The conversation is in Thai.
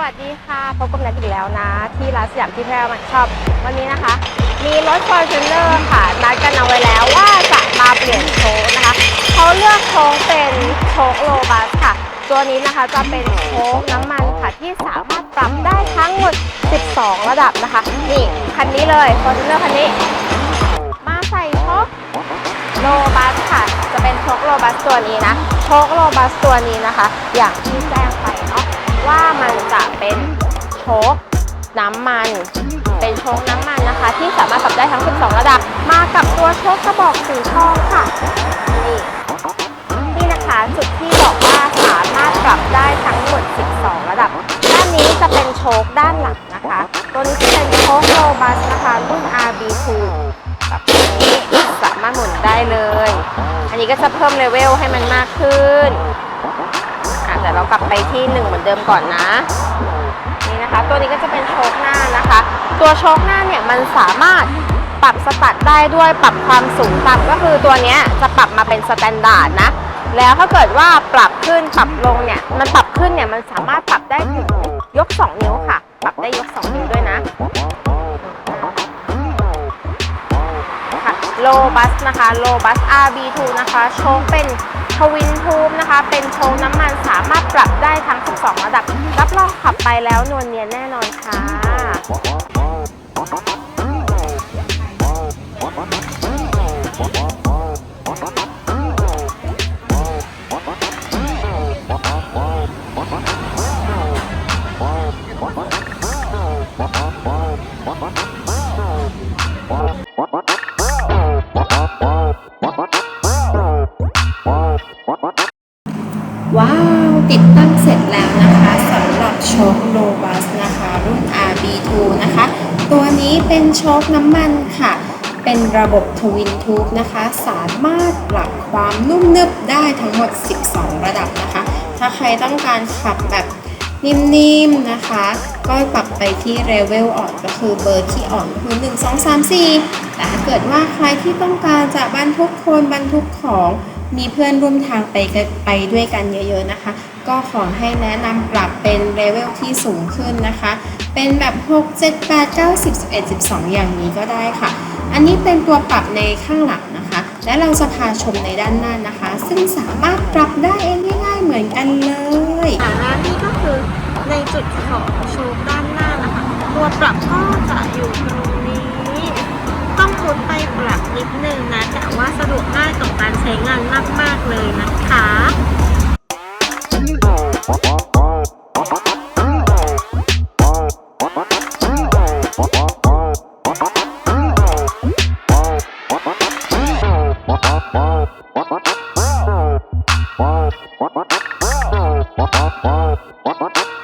วัสดีค่ะ พบกับนัดอีกแล้วนะ ที่ร้านสยามที่แพรมันชอบ วันนี้นะคะ มีรถฟอร์จูเนอร์ค่ะ นัดกันเอาไว้แล้วว่าจะมาเปลี่ยนโชคนะคะ เขาเลือกโชคเป็นโชคโลบัสค่ะ ตัวนี้นะคะจะเป็นโชคน้ำมันค่ะ ที่สามารถปรับได้ทั้งหมด 12 ระดับนะคะ นี่ คันนี้เลยฟอร์จูเนอร์คันนี้ มาใส่โชคโลบัสค่ะ จะเป็นโชคโลบัสตัวนี้นะ โชคโลบัสตัวนี้นะคะ อย่างที่แจ้ง ว่ามันจะเป็นโชคน้ำมัน เป็นโชคน้ำมันนะคะ ที่สามารถปรับได้ทั้ง 12 ระดับ มากับตัวโชคกระบอกสีทองค่ะ นี่นี่นะคะจุดที่บอกว่าสามารถปรับได้ทั้งหมด 12 ระดับ ด้านนี้จะเป็นโชคด้านหลังนะคะ ตัวนี้จะเป็นโชคโลบัสนะคะรุ่น RB2 แบบนี้สามารถหมุนได้เลย อันนี้ก็จะเพิ่มเลเวลให้มันมากขึ้น กลับไปที่หนึ่งเหมือนเดิมก่อนนะ นี่นะคะ ตัวนี้ก็จะเป็นโชคหน้านะคะ ตัวโชคหน้าเนี่ยมันสามารถปรับสตัดได้ด้วยปรับความสูงต่ำก็คือตัวนี้จะปรับมาเป็นสแตนดาร์ดนะ แล้วถ้าเกิดว่าปรับขึ้นปรับลงเนี่ย มันปรับขึ้นเนี่ยมันสามารถปรับได้ถึงยก 2 นิ้วค่ะ โลบัสนะคะโลบัส RB2 นะคะโชคเป็นทวินทูบนะคะ เป็นโชคน้ำมันสามารถปรับได้ทั้ง 12 ระดับ รับรองขับไปแล้วนวลเนียนแน่นอนค่ะ ว้าว ติดตั้งเสร็จแล้วนะคะสำหรับโชคโลบัสนะคะ รุ่น RB2 นะคะ ตัวนี้เป็นโชคน้ำมันค่ะ เป็นระบบทวินทูบนะคะ สามารถปรับความนุ่มนึบได้ทั้งหมด 12 ระดับนะคะ ถ้าใครต้องการขับแบบนิ่มๆนะคะ ก็ปรับไปที่เลเวลอ่อนก็คือเบอร์ที่อ่อนคือ1 2 3 4 แต่ถ้าเกิดว่าใครที่ต้องการจะบรรทุกคนบรรทุกของ มีเพื่อนร่วมทางไปไปด้วยกันเยอะๆนะคะ ก็ขอให้แนะนำปรับเป็นเลเวลที่สูงขึ้นนะคะ เป็นแบบ 6 7 8 9 10 11 12 อย่างนี้ก็ได้ค่ะ อันนี้เป็นตัวปรับในข้างหลังนะคะ และเราจะพาชมในด้านหน้านะคะ ซึ่งสามารถปรับได้เองง่ายๆเหมือนกันเลยอ่านี่ก็คือในจุดของโชคด้านหน้านะคะ ตัวปรับก็จะอยู่ตรงนี้ ต้องมุดไปปรับนิดนึงนะแต่ว่าสะดวกง่ายต่อการใช้ง มาก ๆ เลยนะคะ What?